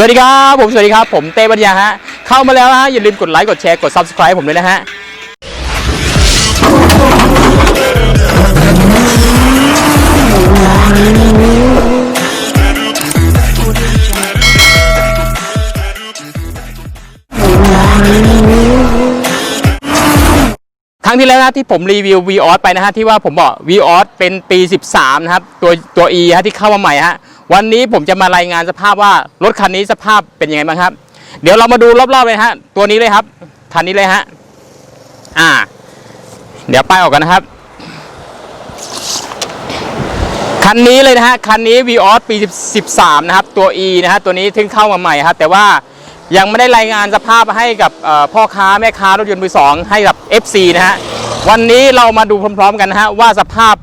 สวัสดีครับผมสวัสดีครับ ผมเต้ปัญญาฮะ เข้ามาแล้วฮะ อย่าลืมกดไลค์กดแชร์กด subscribe ผมด้วยนะฮะครั้งที่แล้วนะที่ผมรีวิว v ีออสไปนะฮะที่ว่าผมบอก v ีออสเป็นปี 13 นะครับ ตัวตัว E ฮะที่เข้ามาใหม่ฮะ วันนี้ผมจะมารายงานสภาพว่ารถคันนี้สภาพเป็นยังไงบ้างครับ เดี๋ยวเรามาดูรอบๆเลยฮะ ตัวนี้เลยครับคันนี้เลยฮะ อ่า เดี๋ยวป้ายออกกันนะครับ คันนี้เลยนะฮะ คันนี้ v ีออสปี 13 นะครับ ตัว E นะฮะ ตัวนี้ถึงเข้ามาใหม่ครับ แต่ว่ายังไม่ได้รายงานสภาพให้กับพ่อค้าแม่ค้ารถยนต์มือสองให้กับ FC นะฮะ วันนี้เรามาดูพร้อมๆกันนะฮะว่าสภาพ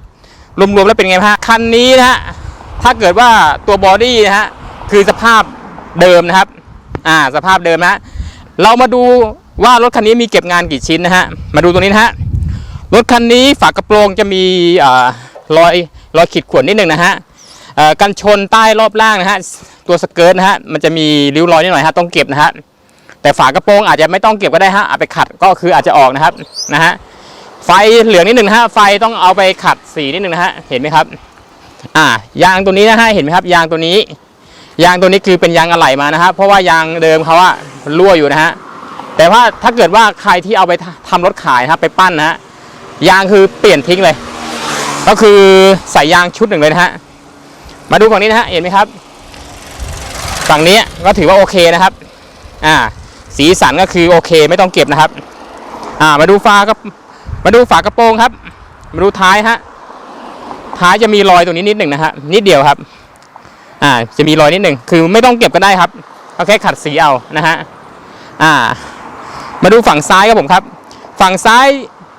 รวมๆแล้วเป็นไงฮะ คันนี้นะฮะ ถ้าเกิดว่าตัวบอดี้นะฮะคือสภาพเดิมนะครับ อ่า สภาพเดิมนะฮะเรามาดูว่ารถคันนี้มีเก็บงานกี่ชิ้นนะฮะ มาดูตรงนี้นะฮะ รถคันนี้ฝากระโปรงจะมีอ่อรอยรอยขีดข่วนนิดหนึ่งนะฮะอ่อกันชนใต้รอบล่างนะฮะ ตัวสเกิร์ตนะฮะ มันจะมีริ้วรอยนิดหน่อยฮะ ต้องเก็บนะฮะ แต่ฝากระโปรงอาจจะไม่ต้องเก็บก็ได้ฮะ เอาไปขัดก็คืออาจจะออกนะครับ นะฮะ ไฟเหลืองนิดหนึ่งฮะ ไฟต้องเอาไปขัดสีนิดหนึ่งนะฮะ เห็นไหมครับ อ่ายางตัวนี้นะฮะเห็นไหมครับ ยางตัวนี้ ยางตัวนี้คือเป็นยางอะไหล่มานะฮะเพราะว่ายางเดิมเขาอะรั่วอยู่นะฮะแต่ว่าถ้าเกิดว่าใครที่เอาไปทำรถขายครับไปปั้นนะฮะยางคือเปลี่ยนทิ้งเลย ก็คือใส่ยางชุดหนึ่งเลยนะฮะมาดูฝั่งนี้นะฮะเห็นไหมครับ ฝั่งนี้ก็ถือว่าโอเคนะครับ อ่า สีสันก็คือโอเคไม่ต้องเก็บนะครับ อ่า มาดูฝาก็มาดูฝากระโปรงครับ มาดูท้ายฮะ ท้ายจะมีรอยตรงนี้นิดหนึ่งนะฮะนิดเดียวครับ อ่าจะมีรอยนิดหนึ่งคือไม่ต้องเก็บก็ได้ครับเอาแค่ขัดสีเอานะฮะอ่า มาดูฝั่งซ้ายครับผมครับ ฝั่งซ้าย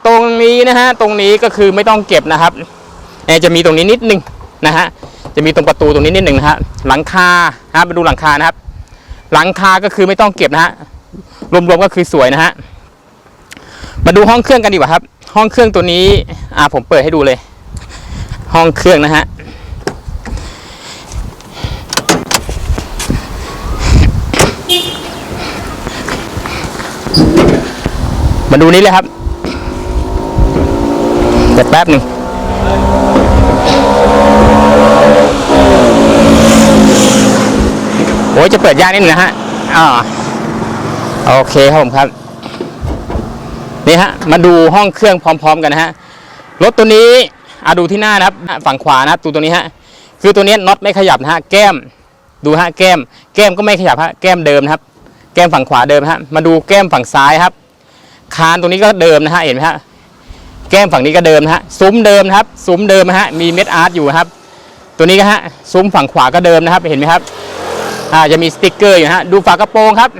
ตรงนี้นะฮะตรงนี้ก็คือไม่ต้องเก็บนะครับเอ่อจะมีตรงนี้นิดนึงนะฮะจะมีตรงประตูตรงนี้นิดหนึ่งนะฮะหลังคาฮะมาดูหลังคานะครับ หลังคาก็คือไม่ต้องเก็บนะฮะรวมๆก็คือสวยนะฮะมาดูห้องเครื่องกันดีกว่าครับ ห้องเครื่องตัวนี้อ่าผมเปิดให้ดูเลย ห้องเครื่องนะฮะมาดูนี้เลยครับ เดี๋ยวแป๊บหนึ่งโอ้ยจะเปิดยากนิดนึงนะฮะอ่าโอเคครับผมครับนี่ฮะ มาดูห้องเครื่องพร้อม ๆ กันนะฮะรถตัวนี้ อาดูที่หน้านะครับฝั่งขวานะครับดูตัวนี้ฮะคือตัวนี้น็อตไม่ขยับนะฮะแก้มดูฮะแก้ม แก้มก็ไม่ขยับฮะแก้มเดิมนะครับ แก้มฝั่งขวาเดิมฮะมาดูแก้มฝั่งซ้ายครับ คานตรงนี้ก็เดิมนะฮะเห็นไหมฮะแก้มฝั่งนี้ก็เดิมนะฮะซุ้มเดิมนะครับซุ้มเดิมฮะมีเม็ดอาร์ตอยู่ครับ ตัวนี้ก็ฮะซุ้มฝั่งขวาก็เดิมนะครับเห็นไหมครับอ่าจะมีสติ๊กเกอร์อยู่ฮะดูฝากระโปรงครับ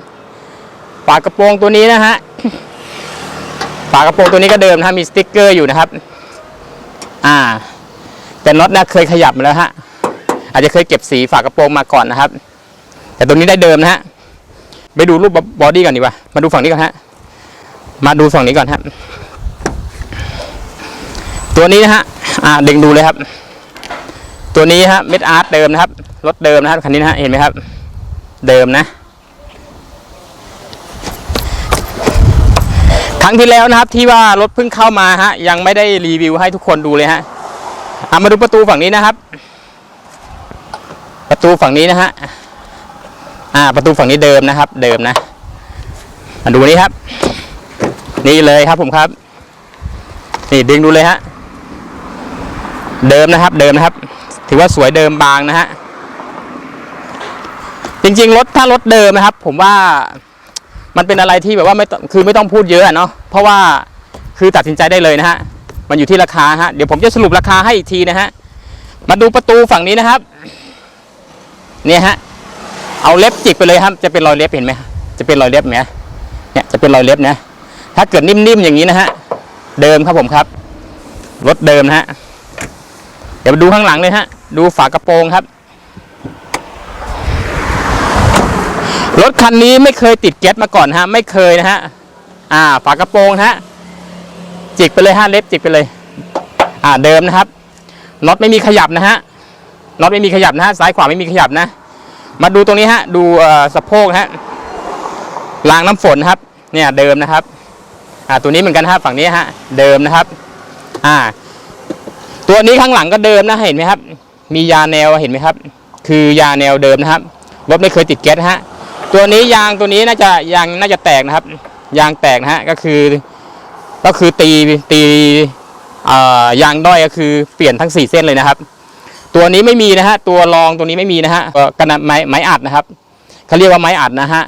ฝากระโปรงตัวนี้นะฮะฝากระโปรงตัวนี้ก็เดิมนะฮะมีสติ๊กเกอร์อยู่นะครับ อ่า แต่น็อตนะเคยขยับมาแล้วฮะ อาจจะเคยเก็บสีฝากระโปรงมาก่อนนะครับ แต่ตัวนี้ได้เดิมนะฮะ ไปดูรูปบอดี้ก่อนดีกว่า มาดูฝั่งนี้ก่อนฮะ มาดูฝั่งนี้ก่อนครับตัวนี้นะฮะ อ่าดึงดูเลยครับ ตัวนี้ฮะเม็ดอาร์ตเดิมนะครับ รถเดิมนะครับคันนี้นะฮะ เห็นไหมครับ เดิมนะ รั้งที่แล้วนะครับที่ว่ารถเพิ่งเข้ามาฮะยังไม่ได้รีวิวให้ทุกคนดูเลยฮะเอามาดูประตูฝั่งนี้นะครับ ประตูฝั่งนี้นะฮะอ่าประตูฝั่งนี้เดิมนะครับ เดิมนะมาดูนี้ครับ นี่เลยครับผมครับ นี่ดึงดูเลยฮะเดิมนะครับ เดิมนะครับ ถือว่าสวยเดิมบางนะฮะจริงๆรถถ้ารถเดิมนะครับ ผมว่า มันเป็นอะไรที่แบบว่าไม่คือไม่ต้องพูดเยอะเนาะเพราะว่าคือตัดสินใจได้เลยนะฮะมันอยู่ที่ราคาฮะเดี๋ยวผมจะสรุปราคาให้อีกทีนะฮะมาดูประตูฝั่งนี้นะครับ เนี่ยฮะเอาเล็บจิกไปเลยครับ จะเป็นรอยเล็บเห็นไหมจะเป็นรอยเล็บไหมเนี่ยจะเป็นรอยเล็บนะถ้าเกิดนิ่มๆอย่างนี้นะฮะเดิมครับผมครับรถเดิมนะฮะเดี๋ยวดูข้างหลังเลยฮะดูฝากระโปรงครับ รถคันนี้ไม่เคยติดแก๊สมาก่อนฮะ ไม่เคยนะฮะ อ่า ฝากระโปรงฮะ จิกไปเลยฮะเล็บจิกไปเลย อ่าเดิมนะครับน็อตไม่มีขยับนะฮะน็อตไม่มีขยับนะฮะซ้ายขวาไม่มีขยับนะ มาดูตรงนี้ฮะ ดูเอ่อสะโพกฮะรางน้ำฝนครับ เนี่ยเดิมนะครับ อ่าตัวนี้เหมือนกันฮะฝั่งนี้ฮะ เดิมนะครับ อ่า ตัวนี้ข้างหลังก็เดิมนะเห็นไหมครับ มียาแนวเห็นไหมครับ คือยาแนวเดิมนะครับรถไม่เคยติดแก๊สฮะ ตัวนี้ยางตัวนี้น่าจะยางน่าจะแตกนะครับ ยางแตกนะฮะก็คือก็คือตีตีอยางด้อยก็คือเปลี่ยนทั้งสี่เส้นเลยนะครับ ตัวนี้ไม่มีนะฮะตัวรองตัวนี้ไม่มีนะฮะกระดาษไม้ไม้อัดนะครับเขาเรียกว่าไม้อัดนะฮะ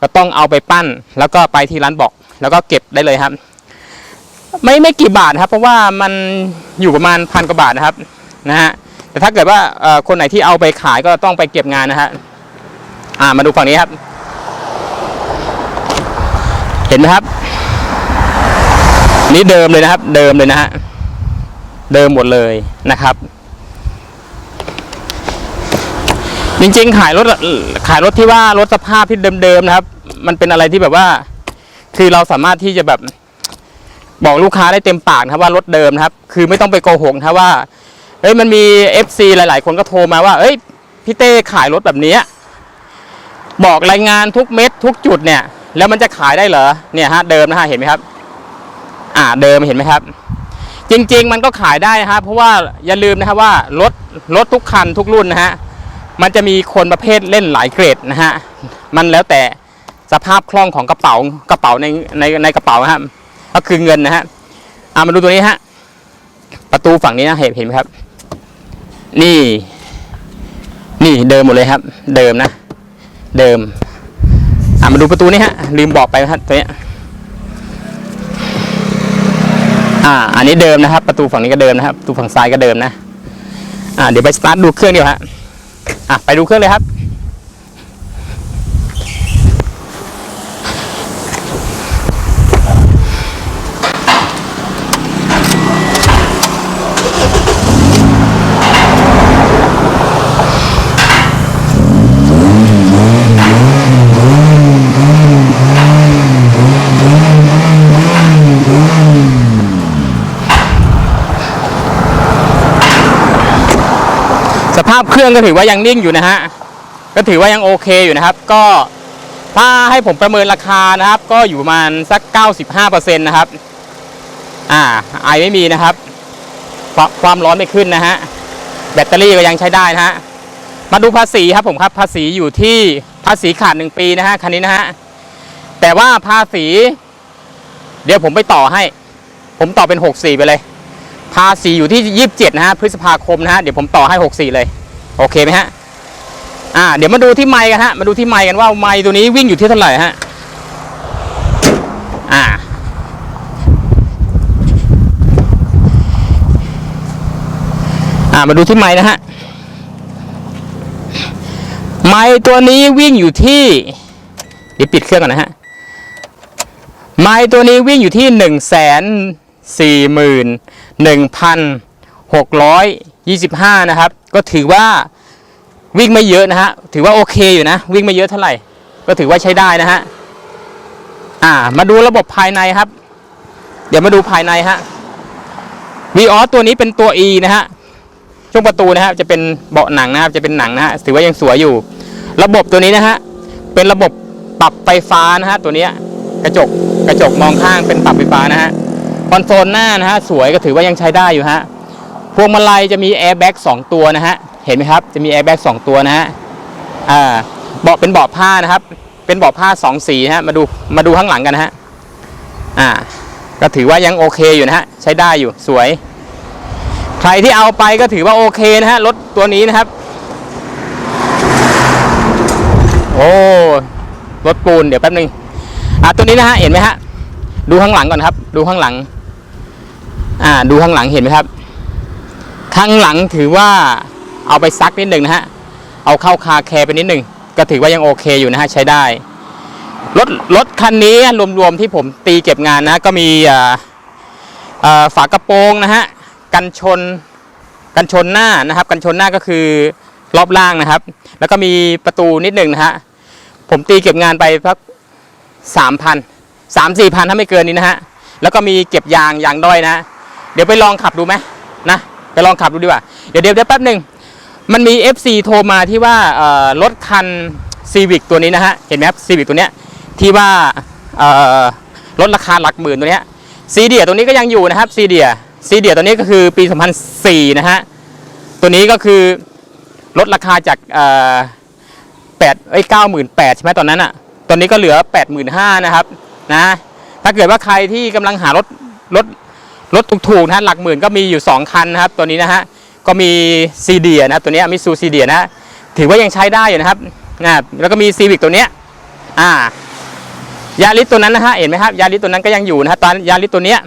ก็ต้องเอาไปปั้นแล้วก็ไปที่ร้านบอกแล้วก็เก็บได้เลยครับ ไม่ไม่กี่บาทครับ เพราะว่ามันอยู่ประมาณพันกว่าบาทนะครับนะฮะแต่ถ้าเกิดว่าคนไหนที่เอาไปขายก็ต้องไปเก็บงานนะฮะ อ่ามาดูฝั่งนี้ครับ เห็นไหมครับ นี่เดิมเลยนะครับ เดิมเลยนะฮะเดิมหมดเลยนะครับ จริงๆ ขายรถขายรถที่ว่ารถสภาพที่เดิมๆนะครับ มันเป็นอะไรที่แบบว่า คือเราสามารถที่จะแบบบอกลูกค้าได้เต็มปากนะครับว่ารถเดิมนะครับ คือไม่ต้องไปโกหกนะว่าเอ้ยมันมี FC หลาย ๆ คนก็โทรมาว่า เอ้ยพี่เต้ขายรถแบบนี้ บอกรายงานทุกเม็ดทุกจุดเนี่ย แล้วมันจะขายได้เหรอเนี่ยฮะเดิมนะฮะเห็นไหมครับ อ่าเดิมเห็นไหมครับ จริง ๆ มันก็ขายได้นะครับ เพราะว่าอย่าลืมนะครับว่ารถรถทุกคันทุกรุ่นนะฮะมันจะมีคนประเภทเล่นหลายเกรดนะฮะมันแล้วแต่สภาพคล่องของกระเป๋ากระเป๋าในในในกระเป๋านะครับก็คือเงินนะฮะอ่ามาดูตัวนี้ฮะประตูฝั่งนี้นะเห็นเห็นไหมครับ นี่ นี่เดิมหมดเลยครับ เดิมนะ เดิมอ่ามาดูประตูนี้ฮะ ลืมบอกไปนะตัวเนี้ยอ่า อันนี้เดิมนะครับ ประตูฝั่งนี้ก็เดิมนะครับประตูฝั่งซ้ายก็เดิมนะ อ่า เดี๋ยวไปสตาร์ทดูเครื่องเดียวฮะอะไปดูเครื่องเลยครับาพเครื่องก็ถือว่ายังนิ่งอยู่นะฮะก็ถือว่ายังโอเคอยู่นะครับ ก็ถ้าให้ผมประเมินราคานะครับ ก็อยู่ประมาณสัก 95%นะครับ อ่า ไอไม่มีนะครับ ความร้อนไม่ขึ้นนะฮะ แบตเตอรี่ก็ยังใช้ได้นะฮะ มาดูภาษีครับผมครับ ภาษีอยู่ที่ภาษีขาดหนึ่งปีนะฮะคันนี้นะฮะ แต่ว่าภาษี เดี๋ยวผมไปต่อให้ ผมต่อเป็น 64 ไปเลย ภาษีอยู่ที่ 27 นะฮะ พฤษภาคมนะฮะ เดี๋ยวผมต่อให้ 64 เลย โอเคไหมฮะอ่าเดี๋ยวมาดูที่ไมค์กันฮะมาดูที่ไมค์กันว่าไมค์ตัวนี้วิ่งอยู่ที่เท่าไหร่ฮะอ่าอ่ามาดูที่ไมค์นะฮะไมค์ตัวนี้วิ่งอยู่ที่เดี๋ยวปิดเครื่องก่อนนะฮะไมค์ตัวนี้วิ่งอยู่ที่หนึ่งแสนสี่หมื่นหนึ่งพันหกร้อยยี่สิบห้านะครับ ก็ถือว่าวิ่งไม่เยอะนะฮะ ถือว่าโอเคอยู่นะ วิ่งไม่เยอะเท่าไหร่ ก็ถือว่าใช้ได้นะฮะ อ่า มาดูระบบภายในครับ เดี๋ยวมาดูภายในฮะวีออสตัวนี้เป็นตัว E นะฮะ ช่วงประตูนะฮะจะเป็นเบาะหนังนะครับ จะเป็นหนังนะฮะ ถือว่ายังสวยอยู่ ระบบตัวนี้นะฮะ เป็นระบบปรับไฟฟ้านะฮะ ตัวนี้กระจก กระจกมองข้างเป็นปรับไฟฟ้านะฮะ คอนโซลหน้านะฮะ สวยก็ถือว่ายังใช้ได้อยู่ฮะ พวงมาลัยจะมีแอร์แบ็กสองตัวนะฮะ เห็นไหมครับ จะมีแอร์แบ็กสองตัวนะฮะ อ่า เบาะเป็นเบาะผ้านะครับ เป็นเบาะผ้าสองสีนะฮะ มาดู มาดูข้างหลังกันนะฮะ อ่า ก็ถือว่ายังโอเคอยู่นะฮะ ใช้ได้อยู่ สวย ใครที่เอาไปก็ถือว่าโอเคนะฮะ รถตัวนี้นะครับ โอ้ รถปูน เดี๋ยวแป๊บนึง อะตัวนี้นะฮะ เห็นไหมฮะ ดูข้างหลังก่อนครับ ดูข้างหลัง อ่า ดูข้างหลังเห็นไหมครับ ข้างหลังถือว่าเอาไปซักนิดหนึ่งนะฮะ เอาเข้าคาแคร์ไปนิดหนึ่งก็ถือว่ายังโอเคอยู่นะฮะใช้ได้ รถรถคันนี้รวมๆที่ผมตีเก็บงานนะ ก็มีฝากระโปรงนะฮะกันชนกันชนหน้านะครับ กันชนหน้าก็คือรอบล่างนะครับ แล้วก็มีประตูนิดหนึ่งนะฮะผมตีเก็บงานไปพักสามพันสามสี่พันถ้าไม่เกินนี้นะฮะแล้วก็มีเก็บยางยางด้อยนะ เดี๋ยวไปลองขับดูไหมนะ ไปลองขับดูดีกว่า เดี๋ยวเดี๋ยวแป๊บหนึ่งมันมี FC โทรมาที่ว่ารถคัน Civic ตัวนี้นะฮะ เห็นไหมครับ Civic ตัวเนี้ยที่ว่าเอ่อลดราคาหลักหมื่นตัวเนี้ยซีเดียตัวนี้ก็ยังอยู่นะครับซีเดียซีเดียตัวนี้ก็คือปี 2004 นะฮะ ตัวนี้ก็คือลดราคาจากแปดเอ้ยเก้าหมื่นแปดใช่ไหมตอนนั้นอะ ตอนนี้ก็เหลือแปดหมื่นห้านะครับนะ ถ้าเกิดว่าใครที่กำลังหารถรถ รถถูกๆนะฮะหลักหมื่นก็มีอยู่ 2 คันนะครับ ตัวนี้นะฮะก็มีซีเดียนะครับตัวนี้มิซูซีเดียนะฮะถือว่ายังใช้ได้อยู่นะครับนะแล้วก็มีซีวิกตัวเนี้ยอ่ายาริสตัวนั้นนะฮะเห็นไหมครับยาริสตัวนั้นก็ยังอยู่นะฮะตอนยาริสตัวเนี้ย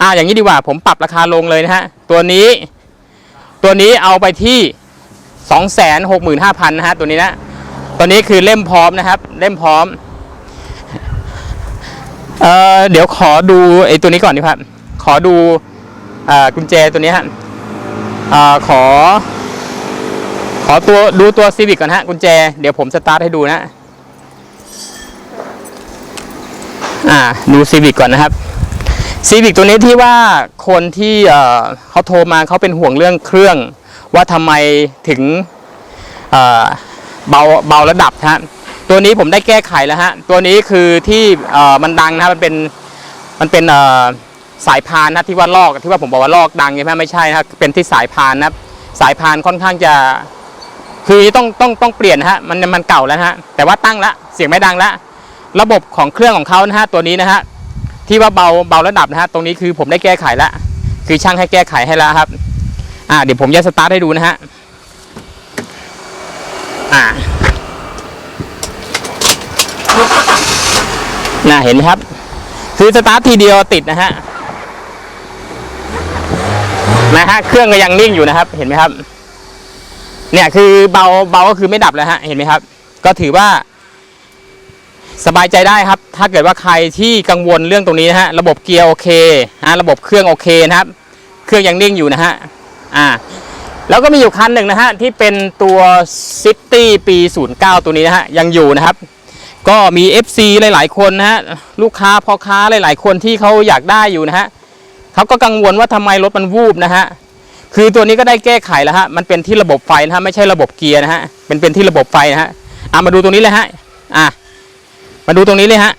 อ่าอย่างนี้ดีกว่าผมปรับราคาลงเลยนะฮะตัวนี้ตัวนี้เอาไปที่ 265,000นะฮะตัวนี้นะตัวนี้คือเล่มพร้อมนะครับ เล่มพร้อมเอ่อเดี๋ยวขอดูไอ้ตัวนี้ก่อนดีครับ ขอดูอกุญแจตัวนี้ฮะอขอ ขอตัวดูตัวซีวิกก่อนฮะกุญแจ เดี๋ยวผมสตาร์ทให้ดูนะ อ่าดูซีวิกก่อนนะครับซีวิกตัวนี้ที่ว่าคนที่เขาโทรมาเขาเป็นห่วงเรื่องเครื่อง ว่าทำไมถึงเบาเบาระดับฮะตัวนี้ผมได้แก้ไขแล้วฮะตัวนี้คือที่มันดังนะมันเป็นมันเป็น สายพานนะที่ว่าลอกที่ว่าผมบอกว่าลอกดังใช่ไหมไม่ใช่นะครับเป็นที่สายพานนะครับสายพานค่อนข้างจะ คือต้องต้องต้องเปลี่ยนฮะมันมันเก่าแล้วฮะแต่ว่าตั้งละเสียงไม่ดังละระบบของเครื่องของเขานะฮะตัวนี้นะฮะที่ว่าเบาเบาระดับนะฮะตรงนี้คือผมได้แก้ไขแล้วคือช่างให้แก้ไขให้แล้วครับอ่าเดี๋ยวผมจะสตาร์ทให้ดูนะฮะอ่าน่าเห็นไหมครับ คือสตาร์ททีเดียวติดนะฮะ นะฮะเครื่องก็ยังนิ่งอยู่นะครับ เห็นไหมครับ เนี่ยคือเบาเบาก็คือไม่ดับแล้วฮะเห็นไหมครับ ก็ถือว่า สบายใจได้ครับ ถ้าเกิดว่าใครที่กังวลเรื่องตรงนี้นะฮะระบบเกียร์โอเคฮะระบบเครื่องโอเคนะครับ เครื่องยังนิ่งอยู่นะฮะอ่าแล้วก็มีอยู่คันหนึ่งนะฮะที่เป็นตัว City ปี 09 ตัวนี้นะฮะยังอยู่นะครับ ก็มี FC หลาย ๆ คนนะฮะลูกค้าพ่อค้าหลาย ๆ คนที่เขาอยากได้อยู่นะฮะ เขาก็กังวลว่าทำไมรถมันวูบนะฮะคือตัวนี้ก็ได้แก้ไขแล้วฮะมันเป็นที่ระบบไฟนะฮะไม่ใช่ระบบเกียร์นะฮะเป็นเป็นที่ระบบไฟนะฮะอะมาดูตรงนี้เลยฮะอะมาดูตรงนี้เลยฮะ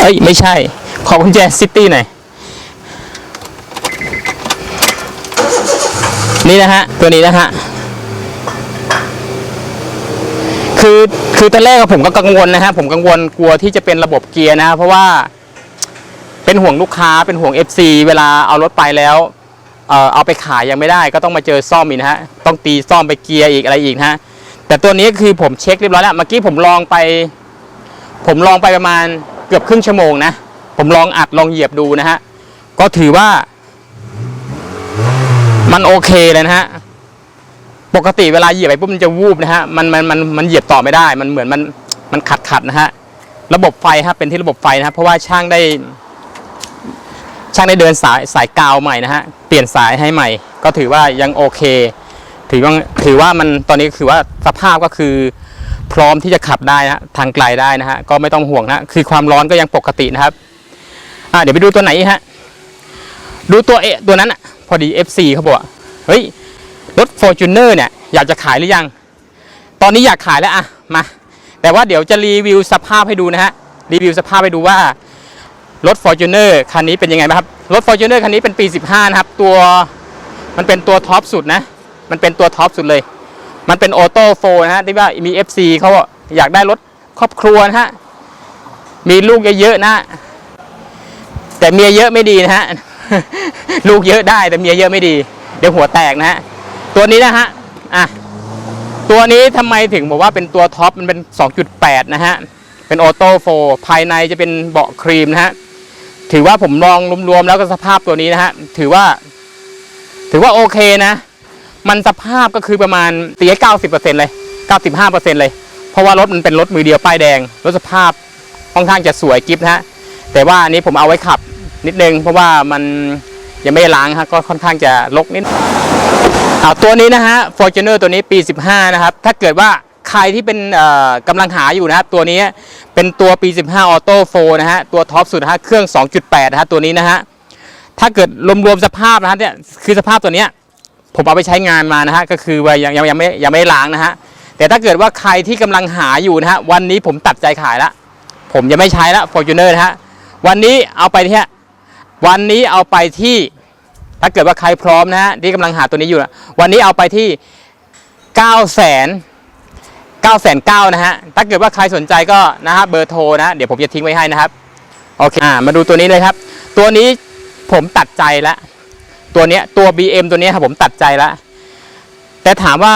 เอ้ยไม่ใช่ ขอกุญแจซิตี้หน่อยนี่นะฮะตัวนี้นะฮะ คือคือตอนแรกผมก็กังวลนะฮะผมกังวลกลัวที่จะเป็นระบบเกียร์นะ เพราะว่าเป็นห่วงลูกค้าเป็นห่วง FC เวลาเอารถไปแล้วเออเอาไปขายยังไม่ได้ ก็ต้องมาเจอซ่อมอีกนะฮะต้องตีซ่อมไปเกียร์อีกอะไรอีกนะฮะแต่ตัวนี้คือผมเช็คเรียบร้อยแล้วเมื่อกี้ผมลองไป ผมลองไปประมาณเกือบครึ่งชั่วโมงนะผมลองอัดลองเหยียบดูนะฮะก็ถือว่า มันโอเคเลยนะฮะ ปกติเวลาเหยียบไปปุ๊บมันจะวูบนะฮะมันมันมันมันเหยียบต่อไม่ได้ มันเหมือนมันมันขัดขัดนะฮะระบบไฟครับเป็นที่ระบบไฟนะครับเพราะว่าช่างได้ ช่างได้เดินสายสายกาวใหม่นะฮะเปลี่ยนสายให้ใหม่ ก็ถือว่ายังโอเค ถือว่าถือว่ามันตอนนี้คือว่าสภาพก็คือ พร้อมที่จะขับได้นะฮะทางไกลได้นะฮะก็ไม่ต้องห่วงนะคือความร้อนก็ยังปกตินะครับอ่าเดี๋ยวไปดูตัวไหนฮะดูตัวเอตัวนั้นอะพอดี FC เขาบอกว่าเฮ้ย รถ Fortuner เนี่ยอยากจะขายหรือยัง ตอนนี้อยากขายแล้วอะมา แต่ว่าเดี๋ยวจะรีวิวสภาพให้ดูนะฮะ รีวิวสภาพให้ดูว่ารถ Fortuner คันนี้เป็นยังไงบ้างครับ รถ Fortuner คันนี้เป็นปี 15 นะครับ ตัวมันเป็นตัวท็อปสุดนะ มันเป็นตัวท็อปสุดเลย มันเป็นออโต้โฟนะฮะที่ว่ามี FC เขาอยากได้รถครอบครัวนะฮะ มีลูกเยอะๆนะ แต่เมียเยอะไม่ดีนะฮะ ลูกเยอะได้แต่เมียเยอะไม่ดี เดี๋ยวหัวแตกนะฮะ ตัวนี้นะฮะอะตัวนี้ทำไมถึงบอกว่าเป็นตัวท็อปมันเป็น 2.8 นะฮะ เป็นออโต้โฟภายในจะเป็นเบาะครีมนะฮะ ถือว่าผมลองรวมๆแล้วก็สภาพตัวนี้นะฮะ ถือว่า ถือว่าโอเคนะ มันสภาพก็คือประมาณตีให้เก้าสิบเปอร์เซ็นต์เลยเก้าสิบห้าเปอร์เซ็นต์เลย เพราะว่ารถมันเป็นรถมือเดียวป้ายแดง รถสภาพค่อนข้างจะสวยกิฟนะฮะ แต่ว่าอันนี้ผมเอาไว้ขับนิดนึง เพราะว่ามันยังไม่ได้ล้างฮะ ก็ค่อนข้างจะรกนิด เอาตัวนี้นะฮะ Fortuner ตัวนี้ปี 15 นะครับ ถ้าเกิดว่าใครที่เป็นเอ่อกำลังหาอยู่นะครับ ตัวนี้เป็นตัวปี 15 Auto 4นะฮะ ตัวท็อปสุดนะฮะ เครื่อง 2.8 นะฮะ ตัวนี้นะฮะ ถ้าเกิดรวมๆสภาพนะฮะเนี่ย คือสภาพตัวเนี้ยผมเอาไปใช้งานมานะฮะ ก็คือว่ายังยังยังไม่ยังไม่ล้างนะฮะ แต่ถ้าเกิดว่าใครที่กำลังหาอยู่นะฮะ วันนี้ผมตัดใจขายละ ผมจะไม่ใช้ละ Fortuner นะฮะ วันนี้เอาไปที่วันนี้เอาไปที่ ถ้าเกิดว่าใครพร้อมนะฮะที่กำลังหาตัวนี้อยู่นะวันนี้เอาไปที่9 0 0 0 0 9 0 0 0นะฮะ ถ้าเกิดว่าใครสนใจก็นะฮะเบอร์โทรนะ เดี๋ยวผมจะทิ้งไว้ให้นะครับ โอเค อ่า มาดูตัวนี้เลยครับ ตัวนี้ผมตัดใจแล้ว ตัวเนี้ย ตัว BM ตัวเนี้ยครับผมตัดใจแล้ว แต่ถามว่า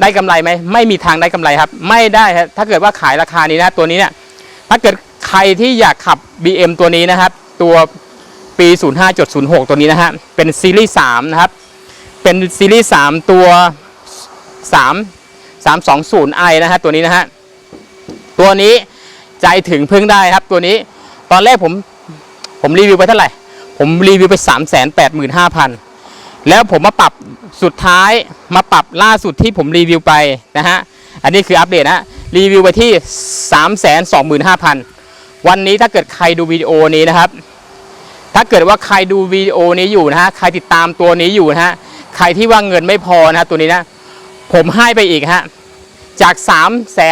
ได้กำไรไหม ไม่มีทางได้กำไรครับ ไม่ได้ครับถ้าเกิดว่าขายราคานี้นะ ตัวนี้เนี่ย ถ้าเกิดใครที่อยากขับ BM ตัวนี้นะครับ ตัว ปี 05.06 ตัวนี้นะฮะ เป็นซีรีส์3นะครับ เป็นซีรีส์3ตัว 3 320i นะฮะตัวนี้นะฮะ ตัวนี้ใจถึงพึ่งได้ครับตัวนี้ ตอนแรกผมผมรีวิวไปเท่าไหร่ ผมรีวิวไป 3 8 5 0 0 0 แล้วผมมาปรับสุดท้ายมาปรับล่าสุดที่ผมรีวิวไปนะฮะ อันนี้คืออัปเดตนะฮะรีวิวไปที่ 3 2 5 0 0 0 วันนี้ถ้าเกิดใครดูวิดีโอนี้นะครับ ถ้าเกิดว่าใครดูวิดีโอนี้อยู่นะฮะใครติดตามตัวนี้อยู่นะฮะใครที่ว่าเงินไม่พอนะฮะตัวนี้นะผมให้ไปอีกฮะจาก3 2 5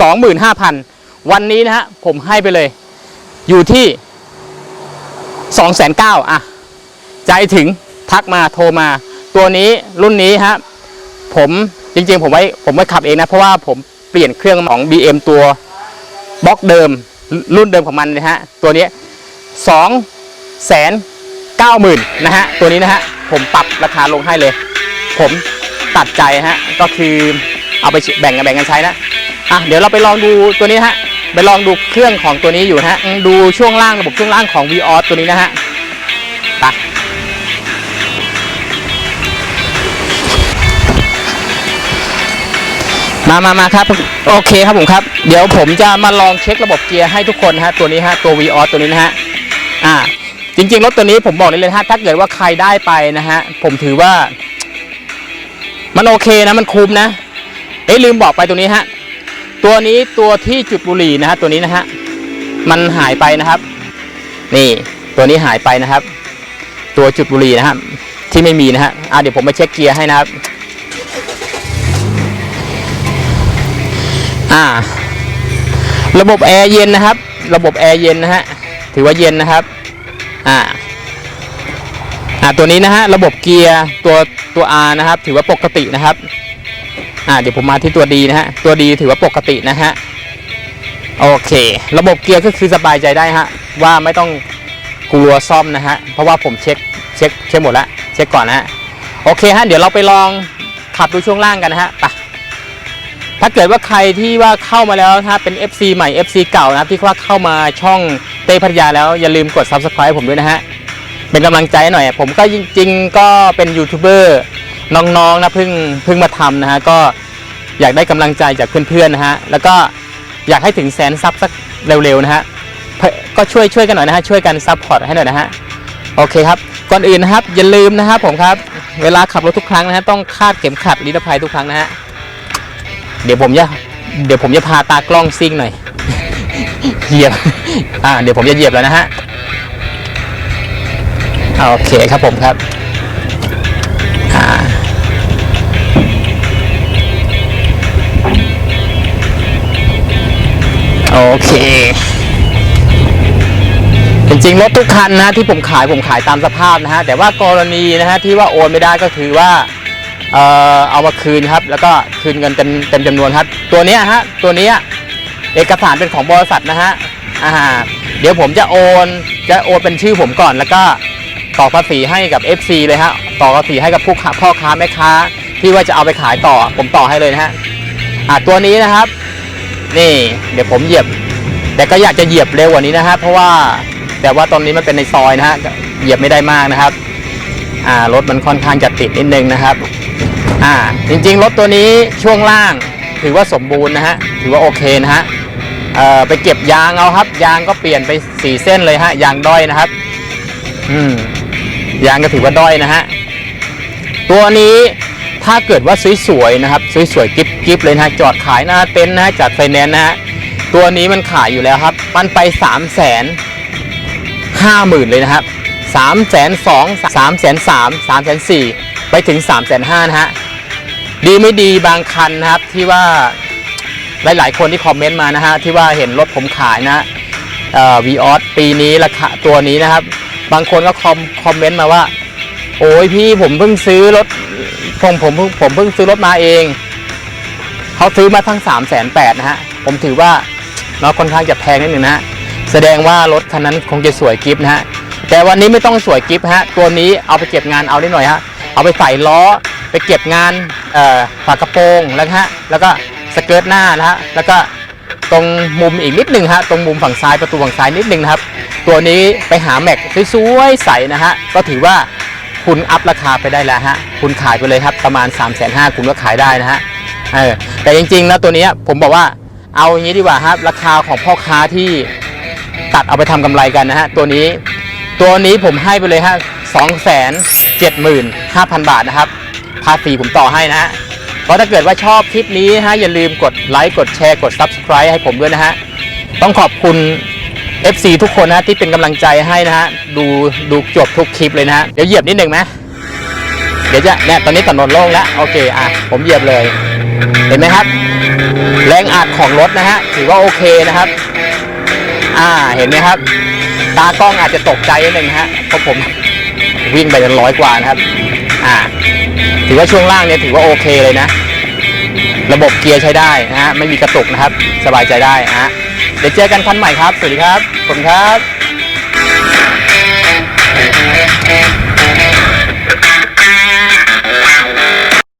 0 0 0 วันนี้นะฮะผมให้ไปเลย อยู่ที่2 9 0 0 0อะใจถึงทักมาโทรมา ตัวนี้รุ่นนี้ฮะผมจริงๆ ผมไว้ผมไม่ขับเองนะ เพราะว่าผมเปลี่ยนเครื่องของ BM ตัวบล็อกเดิมรุ่นเดิมของมันนะฮะตัวนี้สอง แสนเก้าหมื่นนะฮะตัวนี้นะฮะผมปรับราคาลงให้เลย ผมตัดใจฮะก็คือเอาไปแบ่งกันแบ่งกันใช้นะอะเดี๋ยวเราไปลองดูตัวนี้ฮะไปลองดูเครื่องของตัวนี้อยู่ฮะดูช่วงล่างระบบช่วงล่างของ v ีออตัวนี้นะฮะไปมามามาครับโอเคครับผมครับ เดี๋ยวผมจะมาลองเช็คระบบเกียร์ให้ทุกคนฮะตัวนี้ฮะตัว v ีออตัวนี้นะฮะอ่า จริงๆรถตัวนี้ผมบอกเลยเลยฮะถ้าเกิดว่าใครได้ไปนะฮะ ผมถือว่า มันโอเคนะมันคุ้มนะเอ้ลืมบอกไปตัวนี้ฮะ ตัวนี้ตัวที่จุดบุหรี่นะฮะตัวนี้นะฮะมันหายไปนะครับ นี่ ตัวนี้หายไปนะครับ ตัวจุดบุหรี่นะครับที่ไม่มีนะฮะอ่าเดี๋ยวผมมาเช็คเกียร์ให้นะครับ อ่า ระบบแอร์เย็นนะครับ ระบบแอร์เย็นนะฮะถือว่าเย็นนะครับ อ่าอ่าตัวนี้นะฮะระบบเกียร์ตัวตัว R นะครับ ถือว่าปกตินะครับอ่าเดี๋ยวผมมาที่ตัวดีนะฮะตัวดีถือว่าปกตินะฮะโอเค ระบบเกียร์ก็คือสบายใจได้ฮะว่าไม่ต้องกลัวซ่อมนะฮะเพราะว่าผมเช็คเช็คเช็คหมดแล้วเช็คก่อนนะฮะโอเคฮะเดี๋ยวเราไปลองขับดูช่วงล่างกันนะฮะไปถ้าเกิดว่าใครที่ว่าเข้ามาแล้วนะฮะเป็น FC ใหม่ FC เก่านะครับที่ว่าเข้ามาช่อง เต้พัทยาแล้วอย่าลืมกด Subscribe ผมด้วยนะฮะ เป็นกำลังใจหน่อย ผมก็จริง ๆ ก็เป็นยูทูบเบอร์น้องๆนะเพิ่งเพิ่งมาทำนะฮะ ก็อยากได้กำลังใจจากเพื่อนๆนะฮะ แล้วก็อยากให้ถึงแสนซับสักเร็วๆนะฮะ ก็ช่วยช่วยกันหน่อยนะฮะ ช่วยกันซัพพอร์ตให้หน่อยนะฮะ โอเคครับ ก่อนอื่นนะครับ อย่าลืมนะครับผมครับ เวลาขับรถทุกครั้งนะฮะ ต้องคาดเข็มขัดนิรภัยทุกครั้งนะฮะ เดี๋ยวผมจะเดี๋ยวผมจะพาตากล้องซิ่งหน่อย เหยียบ อ่าเดี๋ยวผมจะเหยียบแล้วนะฮะโอเคครับผมครับอ่าโอเคจริงๆรถทุกคันนะที่ผมขายผมขายตามสภาพนะฮะแต่ว่ากรณีนะฮะที่ว่าโอนไม่ได้ก็คือว่าเอ่อเอามาคืนครับ แล้วก็คืนเงินเต็มเต็มจำนวนครับ ตัวเนี้ยฮะตัวเนี้ยเอกสารเป็นของบริษัทนะฮะ อ่าเดี๋ยวผมจะโอนจะโอนเป็นชื่อผมก่อนแล้วก็ต่อภาษีให้กับ FC เลยฮะต่อภาษีให้กับผู้ค้าพ่อค้าแม่ค้า ที่ว่าจะเอาไปขายต่อผมต่อให้เลยนะฮะอ่าตัวนี้นะครับ นี่เดี๋ยวผมเหยียบ แต่ก็อยากจะเหยียบเร็วกว่านี้นะฮะเพราะว่าแต่ว่าตอนนี้มันเป็นในซอยนะฮะเหยียบไม่ได้มากนะครับอ่ารถมันค่อนข้างจะติดนิดนึงนะครับอ่าจริงๆรถตัวนี้ช่วงล่างถือว่าสมบูรณ์นะฮะถือว่าโอเคนะฮะ ไปเก็บยางเอาครับ ยางก็เปลี่ยนไปสี่เส้นเลยฮะยางด้อยนะครับ อืมยางก็ถือว่าด้อยนะฮะตัวนี้ถ้าเกิดว่าสวยๆนะครับสวยๆกิ๊บๆเลยนะจอดขายหน้าเต็นท์นะฮะจัดไฟแนนซ์นะฮะตัวนี้มันขายอยู่แล้วครับมันไป3ามแสนห้าหมื่นเลยนะครับสามแสนสองสามแสนสามสามแสนสี่ไปถึงสามแสนห้านะฮะดีไม่ดีบางคันนะครับที่ว่า หลาย ๆ คนที่คอมเมนต์มานะฮะที่ว่าเห็นรถผมขายนะวีออสปีนี้ราคาตัวนี้นะครับ บางคนก็คอมคอมเมนต์มาว่า โอ้ยพี่ผมเพิ่งซื้อรถผมผมผมผมเพิ่งซื้อรถมาเองเขาซื้อมาทั้ง3ามแสนแปดนะฮะผมถือว่าเนาะค่อนข้างจะแพงนิดหนึ่งนะฮะแสดงว่ารถคันนั้นคงจะสวยกิฟต์นะฮะแต่วันนี้ไม่ต้องสวยกิฟต์ฮะตัวนี้เอาไปเก็บงานเอาได้หน่อยฮะเอาไปใส่ล้อไปเก็บงานฝากระโปรงแล้วฮะแล้วก็ สเกิร์ตหน้านะฮะแล้วก็ตรงมุมอีกนิดหนึ่งฮะตรงมุมฝั่งซ้ายประตูฝั่งซ้ายนิดหนึ่งนะครับ ตัวนี้ไปหาแม็กสวยๆใส่นะฮะก็ถือว่าคุณอัพราคาไปได้แล้วฮะคุณขายไปเลยครับประมาณ 3 5 0 0 0คุณก็ขายได้นะฮะเออแต่จริงๆแล้วตัวนี้ผมบอกว่าเอาอย่างนี้ดีกว่าครับราคาของพ่อค้าที่ตัดเอาไปทำกำไรกันนะฮะตัวนี้ตัวนี้ผมให้ไปเลยฮะสองแสนเจ็ดหมื่นห้าพันบาทนะครับภาษีผมต่อให้นะฮะ เพราะถ้าเกิดว่าชอบคลิปนี้ฮะอย่าลืมกดไลค์กดแชร์กด Subscribe ให้ผมด้วยนะฮะ ต้องขอบคุณ FC ทุกคนนะที่เป็นกำลังใจให้นะฮะ ดูดูจบทุกคลิปเลยนะฮะ เดี๋ยวเหยียบนิดหนึ่งไหมเดี๋ยวจะเนี่ยตอนนี้ถนนโล่งแล้ว โอเค อะ ผมเหยียบเลย เห็นไหมครับ แรงอัดของรถนะฮะ ถือว่าโอเคนะครับ อ่าเห็นไหมครับ ตากล้องอาจจะตกใจนิดหนึ่งฮะเพราะผมวิ่งไปจนร้อยกว่านะครับ อ่า ถือว่าช่วงล่างเนี่ยถือว่าโอเคเลยนะ ระบบเกียร์ใช้ได้นะฮะไม่มีกระตุกนะครับ สบายใจได้นะฮะเดี๋ยวเจอกันคันใหม่ครับ สวัสดีครับขอบคุณครับ